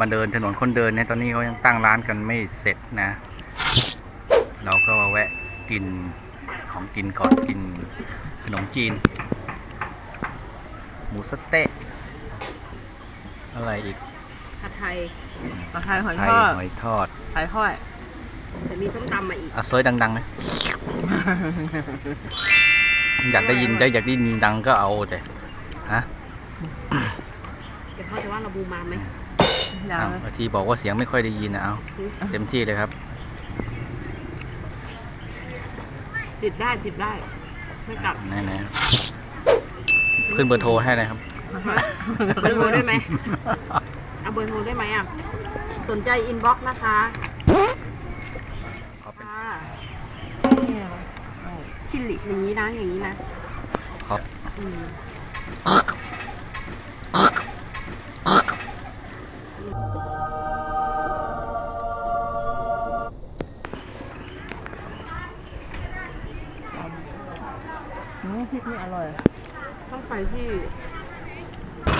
มาเดินถนนคนเดินเนี่ยตอนนี้เขายังตั้งร้านกันไม่เสร็จนะ เราก็มาแวะกินของกินก่อนกินขนมจีน หมูสะเต๊ะอะไรอีกผัดไทยปลาไทยหอยไททยอดหอยทอดไทยทอดแต่มีส้มตำมาอีกอะซอยดังๆนะอยากได้ยินได้อยากได้ยินดังก็เอาแต่ฮะเดี๋ยวเขาจะว่าเราบูมมาไหม อย่างอ้าวบางทีบอกว่าเสียงไม่ค่อยได้ยินนะเอาเต็มที่เลยครับ ติดได้ติดได้ ไม่กลับไหนๆขึ้นเบอร์โทรให้นะครับ เบอร์โทรได้ไหมเอาเบอร์โทรได้ไหมอะ สนใจอินบ็อกซ์นะคะขอเป็น ค่ะชิลลิอย่างนี้นะอย่างนี้นะ ครับ อืม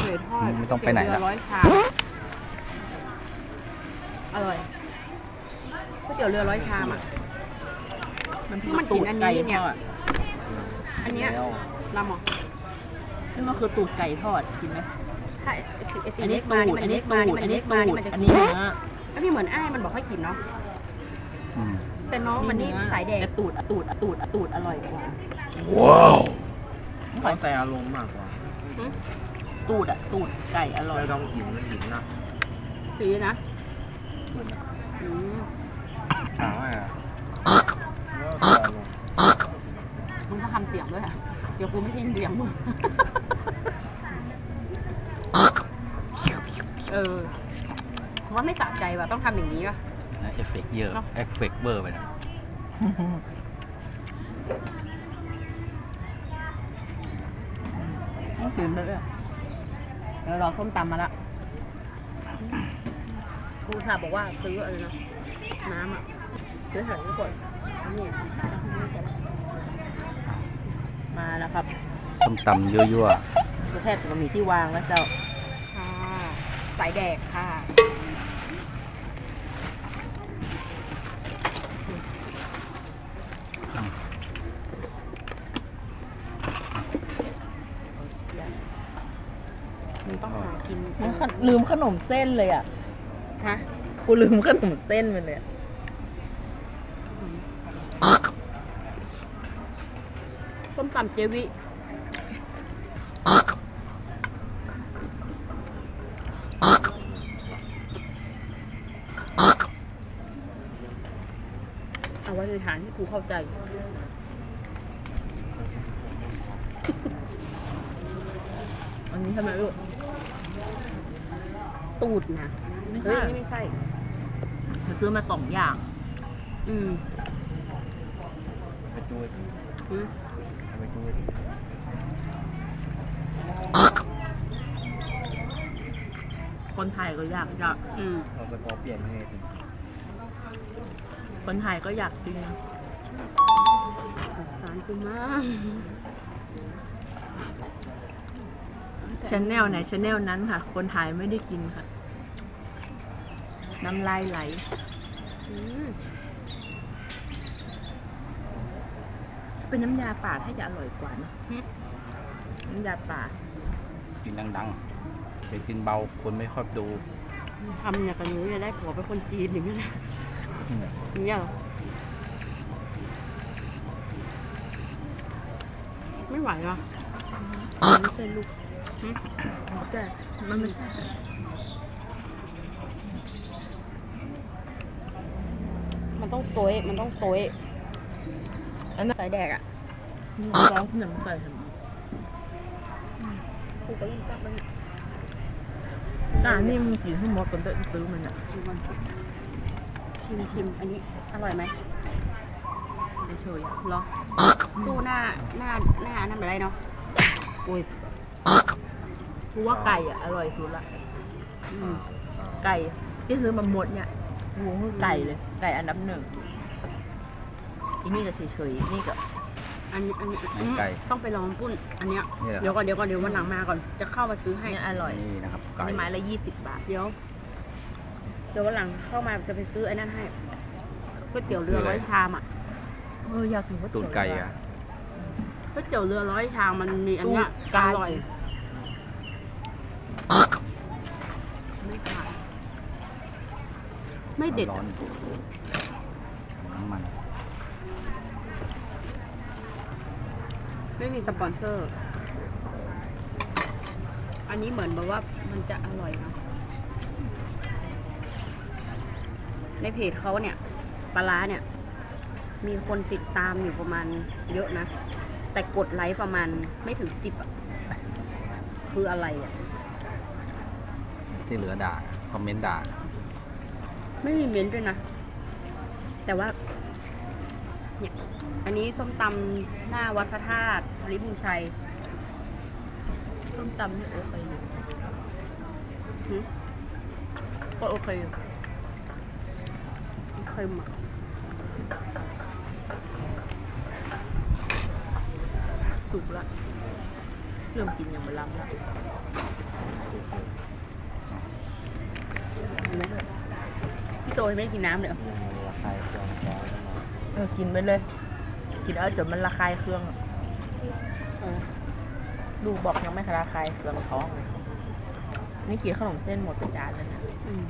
เคยทอดอืมไม่ต้องไปไหนเรือละร้อยชามอร่อยก๋วยเตี๋ยวเรือร้อยชามอะมันมันกินอันนี้เนี่ยทอดอันเนี้ยลำเหรอนี่มันคือตูดไก่ทอดกินไหมถ้าไอ้ไอ้สีอันนี้เล็กมาตูนี่ดมันอันเล็นี้กตูมาดนี่มัอันนเล็นี้กตูมานี่ดมันจะอันกินี้นเนื้อแล้วพี่เหมือนอ้ายมันบอกให้กินเนาะอืมแต่น้องมันนี่สายแดงแต่ตูดอะตูดอะตูดอะตูดอร่อยกว่าว้าวขอแต่อารมณ์มากกว่า ตูดอะตูดไก่อร่อยไม่ต้องกินไม่หินนะสีนะอืมถามว่าแล้วแต่อารมณ์มึงต้องทำเสียงด้วยอะเดี๋ยวกูไม่ได้ยินเสียงมึงเออผมว่าไม่สะใจว่ะต้องทำอย่างนี้ว่ะเอฟเฟกต์เยอะเนอะเอฟเฟกต์เบอร์ไปนะต้องกินเลยอะ เดี๋ยวรอส้มตำมาละครูสาบอกว่าซื้ออะไรนะน้ำอะซื้อใส่ทุกคนนี่มาแล้วครับส้มตำยั่วแทบจะมีที่วางแล้วเจ้า ค่ะ สายแดกค่ะ มันต้องหากิน มันขน ลืมขนมเส้นเลยอะ ฮะกูลืมขนมเส้นไปเลยอะส้มตำเจวิ เอาไว้ในฐานที่ครูเข้าใจ อันนี้ทำไมลูก ตูดนะไม่เฮ้ยใช่นี่ไม่ใช่มาซื้อมาสองอย่างอืมไปจุ้ยอืมไปจุ้ยคนไทยก็อยากอยากอืมเราสกอร์เปลี่ยนให้ถึงคนไทยก็อยากกินสงสารกูมาก ชาแนลไหนชาแนลนั้นค่ะ คนไทยไม่ได้กินค่ะ น้ำลายไหลอืมเป็นน้ำยาป่าถ้าจะอร่อยกว่านะน้ำยาป่าๆกินดังๆเดี๋ยวกินเบาคนไม่ค่อยดูทำเนี่ยกับหนูจะได้ผัวเป็นคนจีนอย่างนี้ยนะอย่างเงี้ยเหรอไม่ไหวว่ะมันไม่ใช่ลูกหึ แต่มันไม่ใช่มันต้องโซยมันต้องโซยอันนั้นสายแดกอะร้องที่ไหนมันใส่ทำไมกูก็เล่นจับมันอ่านี่มึงกินให้หมดก่อนเด้อซื้อมันอะดูมันชิมชิมอันนี้ อร่อยไหมไม่โชยอะเหรอสู้หน้าหน้าหน้านั่นไม่ได้เนาะอุ้ย กูว่าไก่อะอร่อยสุดละอืมไก่ที่ซื้อมาหมดเนี่ยกูคือไก่เลย ไก่อันดับหนึ่งอันนี้ก็เฉยๆนี่ก็อันนี้อันนี้ไหนไก่ต้องไปลองปุ้น อันเนี้ยนี่แหละเดี๋ยวก่อนเดี๋ยวก่อนเดี๋ยววันหลังมาก่อนจะเข้ามาซื้ออัให้นนี้อร่อยนี่นะครับอันไก่นี้ไม้ละยี่สิบบาท เดี๋ยวดี๋ยววันหลังเข้ามาจะไปซื้อไอ้นั่นให้ก๋วยเตี๋ยวเรือร้อยชามอะเอออยากกินก๋วยตูเตี๋ดยวไก่อะก๋วยเตี๋ยวเรือร้อยชามมันมีอันเนี้ยตูดไก่อร่อย ไม่ขาดไม่เด็ดร้ออะนน้ำมัน ไม่มีสปอนเซอร์ อันนี้เหมือนแบบว่ามันจะอร่อยนะในเพจเขาเนี่ยปลาร้าเนี่ย มีคนติดตามอยู่ประมาณเยอะนะ แต่กดไลค์ประมาณไม่ถึงสิบอะคืออะไรอะ ที่เหลือด่าคอมเมนต์ด่าไม่มีเม้นต์ด้วยนะ แต่ว่าเนี่ยอันนี้ส้มตำหน้าวัดพระธาตุริบุญชัย ส้มตำนี่โอเคอยู่หึก็โอเคอยู่เคยมักจุกละ เริ่มกินอย่างมันล้ำละ ไหมพี่โตยังไม่ได้กินน้ำเลยเหรอยังราคาเครื่องร้อนแล้วเนาะเออกินไปเลย กินเอาจนมันระคายเครื่องอะเออลูกบอกยังไม่ระคายเครื่องท้องเลยนี่กินขนมเส้นหมดไปจานแล้วนะอืม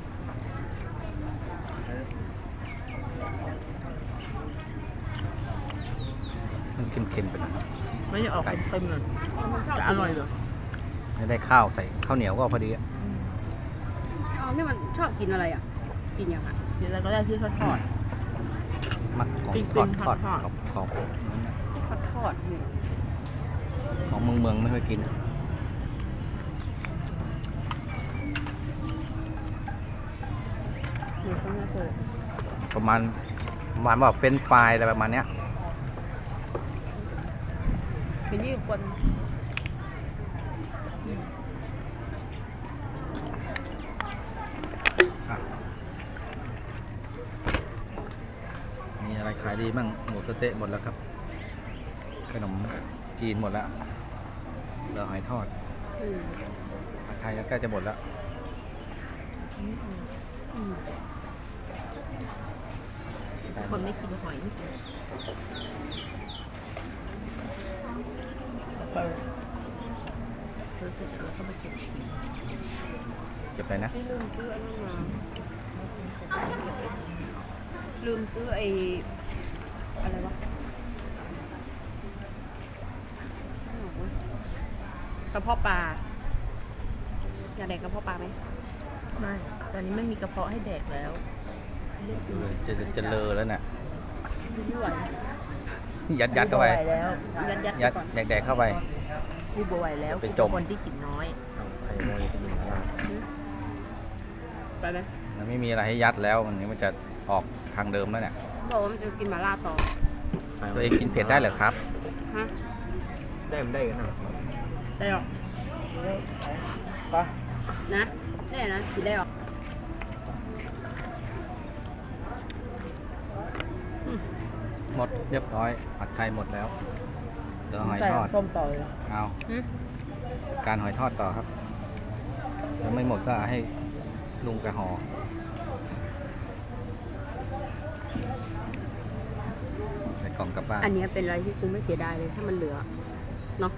มันเค็มๆไปหน่อยไม่ได้ออกไก่เค็มๆเลยมันชบจะอร่อยเลยไม่ได้ข้าวใส่ข้าวเหนียวก็พอดีอะ อ๋อนี่มันชอบกินอะไรอะ กินอย่างอะกินอะไรก็ได้ที่ทอดทอด มักของปิ้งทอดๆทอดทอดของของทอดทอดๆนี่ของเมืองเมืองไม่ค่อยกินอะหนูก็ไม่เคยประมาณประมาณว่าเฟรนช์ฟรายอะไรประมาณเนี้ยเป็นยี่คน อะมีอะไรขาย ดีบ้างหมูสะเต๊ะหมดแล้วครับ ขนมจีนหมดแล้วเหลือหอยทอดอืมผัดไทยก็ใกล้จะหมดแล้วอืมคนไม่กินหอยไม่กินเออเออเสร็จแล้วก็มาเก็บกินเก็บไปนะพี่ลืมซื้ออันนั้นมาลืมซื้อไอ้ อะไรวะกระเพาะปลาอยากแดกกระเพาะปลาไหมไม่ตอนนี้ไม่มีกระเพาะให้แดกแล้วจะจะจะเลอแล้วน่ะไม่ไหวยัดยัดเข้าไปม่ไหวแล้วยัดยัดยัดก่อนแดกๆเข้าไปกูบไหวแล้วไปกูจเป็นมคนที่กินน้อยไข่โรยไปยิงมาล่าไปไหมมันไม่มีอะไรให้ยัดแล้วมันนี้มันจะออกทางเดิมแล้วเนี่ย บอกว่ามันจะกินหมาล่าต่อตัวเองกินเผ็ดได้เหรอครับ ฮะได้มันได้กันนะได้หรอกไปนะแน่นะกินได้หรอกอืมหมดเรียบร้อยผัดไทยหมดแล้วเหลือหอยใส่ทอดน้ำส้มต่อเลยเอาอืมการหอยทอดต่อครับถ้าไม่หมดก็ให้ลุงกระหอ ใส่กล่องกลับบ้านอันเนี้ยเป็นอะไรที่กูไม่เสียดายเลยถ้ามันเหลือเนาะ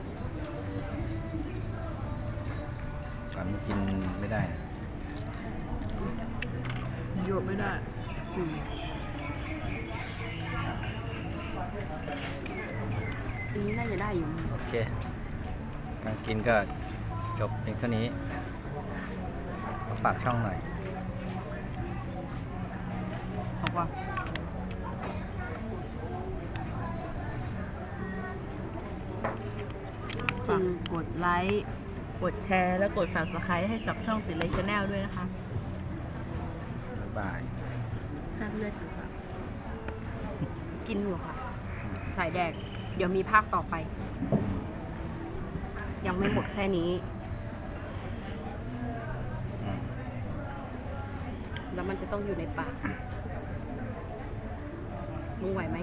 ก่อนมันกินไม่ได้เยอะไม่ได้อืมอันนี้น่าจะได้อยู่โอเคการกินก็จบเพียงเท่านี้มาฝากช่องหน่อย บอก ว่าฝากกดไลค์ กดแชร์ และกด subscribe ให้กับช่องติดเลยชาแนลด้วยนะคะบ๊ายบายห้ามเลือดค่ะกินหัวค่ะ สายแดก เดี๋ยวมีภาคต่อไป ยังไม่หมดแค่นี้อืมแล้วมันจะต้องอยู่ในปาก มึงไหวไหม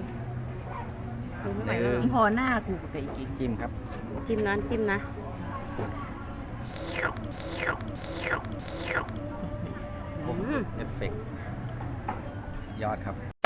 มึงไม่ไหวเอแล้อวพอหน้ากูกับไก่กินจิ้มครับ จิ้มนะจิ้มนะนโอ้โหอืม เอฟเฟกต์สุดยอดครับ